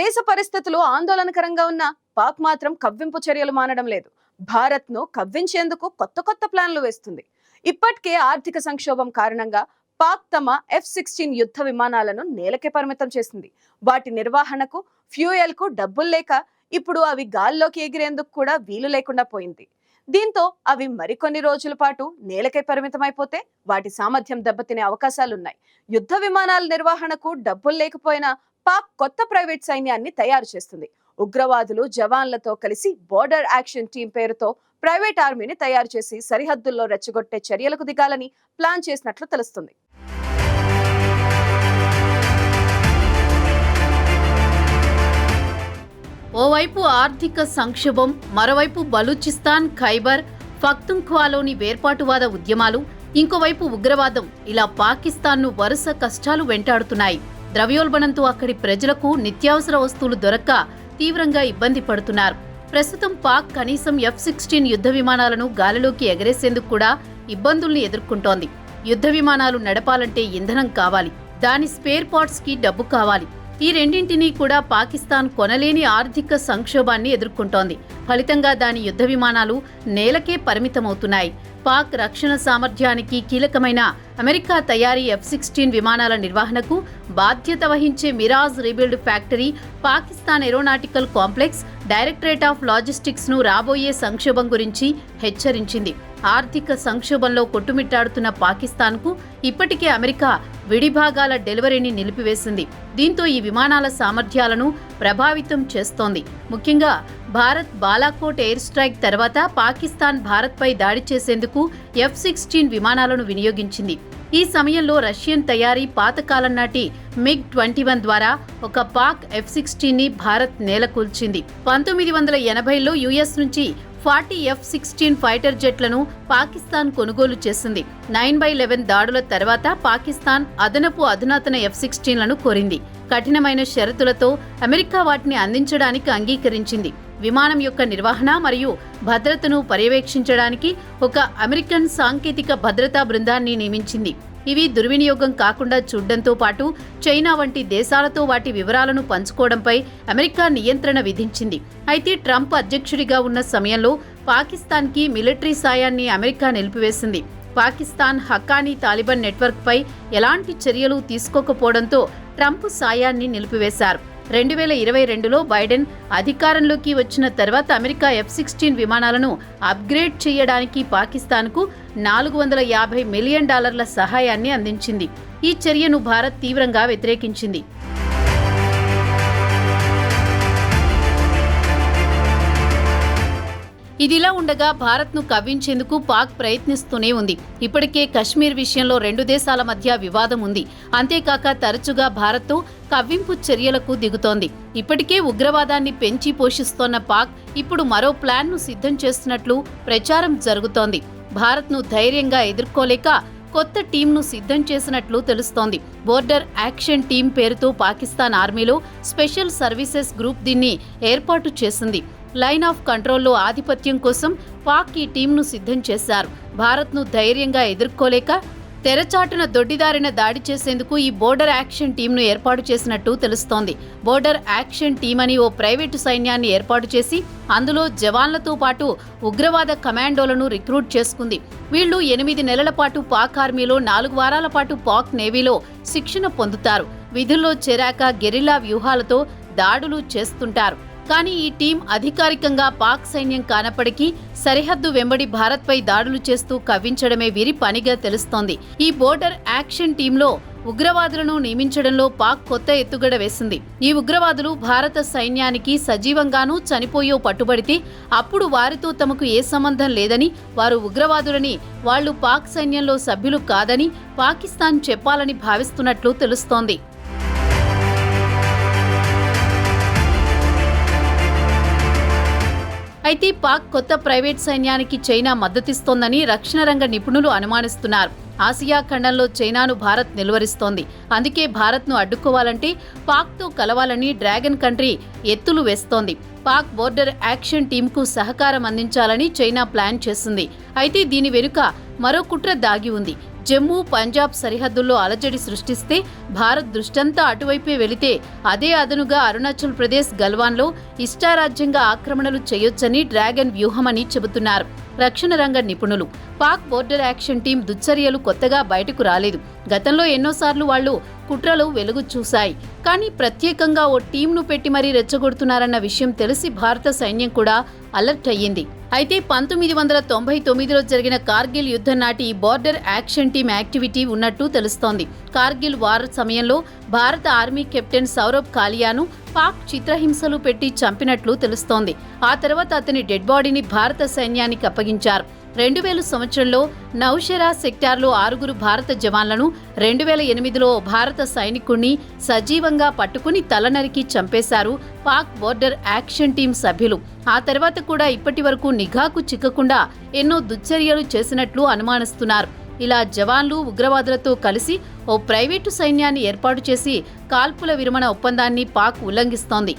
దేశ పరిస్థితులు ఆందోళనకరంగా ఉన్న పాక్ మాత్రం కవ్వింపు చర్యలు మానడం లేదు. భారత్ను కవ్వించేందుకు కొత్త కొత్త ప్లాన్లు వేస్తుంది. ఇప్పటికే ఆర్థిక సంక్షోభం కారణంగా పాక్ తమ ఎఫ్ సిక్స్టీన్ యుద్ధ విమానాలను నేలకే పరిమితం చేసింది. వాటి నిర్వహణకు ఫ్యూయల్కు డబ్బులు లేక ఇప్పుడు అవి గాల్లోకి ఎగిరేందుకు కూడా వీలు లేకుండా పోయింది. దీంతో అవి మరికొన్ని రోజుల పాటు నేలకే పరిమితమైపోతే వాటి సామర్థ్యం దెబ్బతినే అవకాశాలున్నాయి. యుద్ధ విమానాల నిర్వహణకు డబ్బులు లేకపోయినా పాక్ కొత్త ప్రైవేట్ సైన్యాన్ని తయారు చేస్తుంది. ఉగ్రవాదులు జవాన్లతో కలిసి బోర్డర్ యాక్షన్ టీం పేరుతో ప్రైవేట్ ఆర్మీని తయారు చేసి సరిహద్దుల్లో రెచ్చగొట్టే చర్యలకు దిగాలని ప్లాన్ చేసినట్లు తెలుస్తుంది. ఓవైపు ఆర్థిక సంక్షోభం మరోవైపు బలూచిస్తాన్ ఖైబర్ ఫక్తుంఖ్వాలోని వేర్పాటువాద ఉద్యమాలు ఇంకోవైపు ఉగ్రవాదం ఇలా పాకిస్తాన్ను వరుస కష్టాలు వెంటాడుతున్నాయి. ద్రవ్యోల్బణంతో అక్కడి ప్రజలకు నిత్యావసర వస్తువులు దొరక్క తీవ్రంగా ఇబ్బంది పడుతున్నారు. ప్రస్తుతం పాక్ కనీసం ఎఫ్ సిక్స్టీన్ యుద్ధ విమానాలను గాలిలోకి ఎగరేసేందుకు కూడా ఇబ్బందుల్ని ఎదుర్కొంటోంది. యుద్ధ విమానాలు నడపాలంటే ఇంధనం కావాలి. దాని స్పేర్ పార్ట్స్కి డబ్బు కావాలి. ఈ రెండింటినీ కూడా పాకిస్తాన్ కొనలేని ఆర్థిక సంక్షోభాన్ని ఎదుర్కొంటోంది. ఫలితంగా దాని యుద్ధ విమానాలు నేలకే పరిమితమవుతున్నాయి. పాక్ రక్షణ సామర్థ్యానికి కీలకమైన అమెరికా తయారీ ఎఫ్ సిక్స్టీన్ విమానాల నిర్వహణకు బాధ్యత వహించే Mirage rebuild factory Pakistan aeronautical complex directorate of లాజిస్టిక్స్ను రాబోయే సంక్షోభం గురించి హెచ్చరించింది. ఆర్థిక సంక్షోభంలో కొట్టుమిట్టాడుతున్న పాకిస్తాన్కు ఇప్పటికే అమెరికా విడిభాగాల డెలివరీని నిలిపివేసింది. దీంతో ఈ విమానాల సామర్థ్యాలను ప్రభావితం చేస్తోంది. ముఖ్యంగా భారత్ బాలాకోట్ ఎయిర్ స్ట్రైక్ తర్వాత పాకిస్తాన్ భారత్పై దాడి చేసేందుకు ఎఫ్ సిక్స్టీన్ విమానాలను వినియోగించింది. ఈ సమయంలో రష్యన్ తయారీ పాతకాలం నాటి మిగ్ ట్వంటీ వన్ ద్వారా ఒక పాక్ ఎఫ్ సిక్స్టీన్ని భారత్ నేలకూల్చింది. పంతొమ్మిది వందల ఎనభైలో యుఎస్ నుంచి ఫార్టీ ఎఫ్ సిక్స్టీన్ ఫైటర్ జెట్లను పాకిస్తాన్ కొనుగోలు చేసింది. నైన్ బై లెవెన్ దాడుల తర్వాత పాకిస్తాన్ అదనపు అధునాతన ఎఫ్ సిక్స్టీన్లను కోరింది. కఠినమైన షరతులతో అమెరికా వాటిని అందించడానికి అంగీకరించింది. విమానం యొక్క నిర్వహణ మరియు భద్రతను పర్యవేక్షించడానికి ఒక అమెరికన్ సాంకేతిక భద్రతా బృందాన్ని నియమించింది. ఇవి దుర్వినియోగం కాకుండా చూడడంతో పాటు చైనా వంటి దేశాలతో వాటి వివరాలను పంచుకోవడంపై అమెరికా నియంత్రణ విధించింది. అయితే ట్రంప్ అధ్యక్షుడిగా ఉన్న సమయంలో పాకిస్తాన్కి మిలిటరీ సాయాన్ని అమెరికా నిలిపివేసింది. పాకిస్తాన్ హక్కానీ తాలిబాన్ నెట్వర్క్పై ఎలాంటి చర్యలు తీసుకోకపోవడంతో ట్రంప్ సాయాన్ని నిలిపివేశారు. రెండు వేల ఇరవై రెండులో బైడెన్ అధికారంలోకి వచ్చిన తర్వాత అమెరికా ఎఫ్ సిక్స్టీన్ విమానాలను అప్గ్రేడ్ చేయడానికి పాకిస్తాన్కు నాలుగు వందల యాభై మిలియన్ డాలర్ల సహాయాన్ని అందించింది. ఈ చర్యను భారత్ తీవ్రంగా వ్యతిరేకించింది. ఇదిలా ఉండగా భారత్ను కవ్వించేందుకు పాక్ ప్రయత్నిస్తూనే ఉంది. ఇప్పటికే కశ్మీర్ విషయంలో రెండు దేశాల మధ్య వివాదం ఉంది. అంతేకాక తరచుగా భారత్తో కవ్వింపు చర్యలకు దిగుతోంది. ఇప్పటికే ఉగ్రవాదాన్ని పెంచి పోషిస్తోన్న పాక్ ఇప్పుడు మరో ప్లాన్ను సిద్ధం చేస్తున్నట్లు ప్రచారం జరుగుతోంది. భారత్ను ధైర్యంగా ఎదుర్కోలేక కొత్త టీంను సిద్ధం చేసినట్లు తెలుస్తోంది. బోర్డర్ యాక్షన్ టీం పేరుతో పాకిస్తాన్ ఆర్మీలో స్పెషల్ సర్వీసెస్ గ్రూప్ దీన్ని ఏర్పాటు చేసింది. లైన్ ఆఫ్ కంట్రోల్లో ఆధిపత్యం కోసం పాక్ ఈ టీంను సిద్ధం చేశారు. భారత్ను ధైర్యంగా ఎదుర్కోలేక తెరచాటున దొడ్డిదారిన దాడి చేసేందుకు ఈ బోర్డర్ యాక్షన్ టీంను ఏర్పాటు చేసినట్టు తెలుస్తోంది. బోర్డర్ యాక్షన్ టీం అని ఓ ప్రైవేటు సైన్యాన్ని ఏర్పాటు చేసి అందులో జవాన్లతో పాటు ఉగ్రవాద కమాండోలను రిక్రూట్ చేసుకుంది. వీళ్ళు ఎనిమిది నెలల పాటు పాక్ ఆర్మీలో నాలుగు వారాల పాటు పాక్ నేవీలో శిక్షణ పొందుతారు. విధుల్లో చేరాక గెరిల్లా వ్యూహాలతో దాడులు చేస్తుంటారు. కానీ ఈ టీం అధికారికంగా పాక్ సైన్యం కానప్పటికీ సరిహద్దు వెంబడి భారత్పై దాడులు చేస్తూ కవ్వించడమే వీరి పనిగా తెలుస్తోంది. ఈ బోర్డర్ యాక్షన్ టీంలో ఉగ్రవాదులను నియమించడంలో పాక్ కొత్త ఎత్తుగడ వేసింది. ఈ ఉగ్రవాదులు భారత సైన్యానికి సజీవంగానూ చనిపోయో పట్టుబడితే అప్పుడు వారితో తమకు ఏ సంబంధం లేదని వారు ఉగ్రవాదులని వాళ్ళు పాక్ సైన్యంలో సభ్యులు కాదని పాకిస్తాన్ చెప్పాలని భావిస్తున్నట్లు తెలుస్తోంది. అయితే పాక్ కొత్త ప్రైవేట్ సైన్యానికి చైనా మద్దతిస్తోందని రక్షణ రంగ నిపుణులు అనుమానిస్తున్నారు. ఆసియా ఖండంలో చైనాను భారత్ నిలువరిస్తోంది. అందుకే భారత్ను అడ్డుకోవాలంటే పాక్తో కలవాలని డ్రాగన్ కంట్రీ ఎత్తులు వేస్తోంది. పాక్ బోర్డర్ యాక్షన్ టీంకు సహకారం అందించాలని చైనా ప్లాన్ చేసింది. అయితే దీని వెనుక మరో కుట్ర దాగి ఉంది. జమ్మూ పంజాబ్ సరిహద్దుల్లో అలజడి సృష్టిస్తే భారత్ దృష్టంతా అటువైపే వెళితే అదే అదనుగా అరుణాచల్ ప్రదేశ్ గల్వాన్లో ఇష్టారాజ్యంగా ఆక్రమణలు చేయొచ్చని డ్రాగన్ వ్యూహమని చెబుతున్నారు. రక్షణ రంగ నిపుణులు. పాక్ బోర్డర్ యాక్షన్ టీం దుశ్చర్యలు కొత్తగా బయటకు రాలేదు. గతంలో ఎన్నోసార్లు వాళ్ళు కుట్రలు వెలుగు చూశాయి. కానీ ప్రత్యేకంగా ఓ టీంను పెట్టి మరీ రెచ్చగొడుతున్నారన్న విషయం తెలిసి భారత సైన్యం కూడా అలర్ట్ అయ్యింది. అయితే పంతొమ్మిది వందల తొంభై తొమ్మిదిలో జరిగిన కార్గిల్ యుద్ధం నాటి బార్డర్ యాక్షన్ టీమ్ యాక్టివిటీ ఉన్నట్టు తెలుస్తోంది. కార్గిల్ వార్ సమయంలో భారత ఆర్మీ కెప్టెన్ సౌరభ్ కాలియాను పాక్ చిత్రహింసలు పెట్టి చంపినట్లు తెలుస్తోంది. ఆ తర్వాత అతని డెడ్ బాడీని భారత సైన్యానికి అప్పగించారు. రెండు వేల సంవత్సరంలో నౌషెరా సెక్టార్లో ఆరుగురు భారత జవాన్లను రెండు వేల ఎనిమిదిలో భారత సైనికుణ్ణి సజీవంగా పట్టుకుని తలనరికి చంపేశారు పాక్ బోర్డర్ యాక్షన్ టీం సభ్యులు. ఆ తర్వాత కూడా ఇప్పటి వరకు నిఘాకు చిక్కకుండా ఎన్నో దుశ్చర్యలు చేసినట్లు అనుమానిస్తున్నారు. ఇలా జవాన్లు ఉగ్రవాదులతో కలిసి ఓ ప్రైవేటు సైన్యాన్ని ఏర్పాటు చేసి కాల్పుల విరమణ ఒప్పందాన్ని పాక్ ఉల్లంఘిస్తోంది.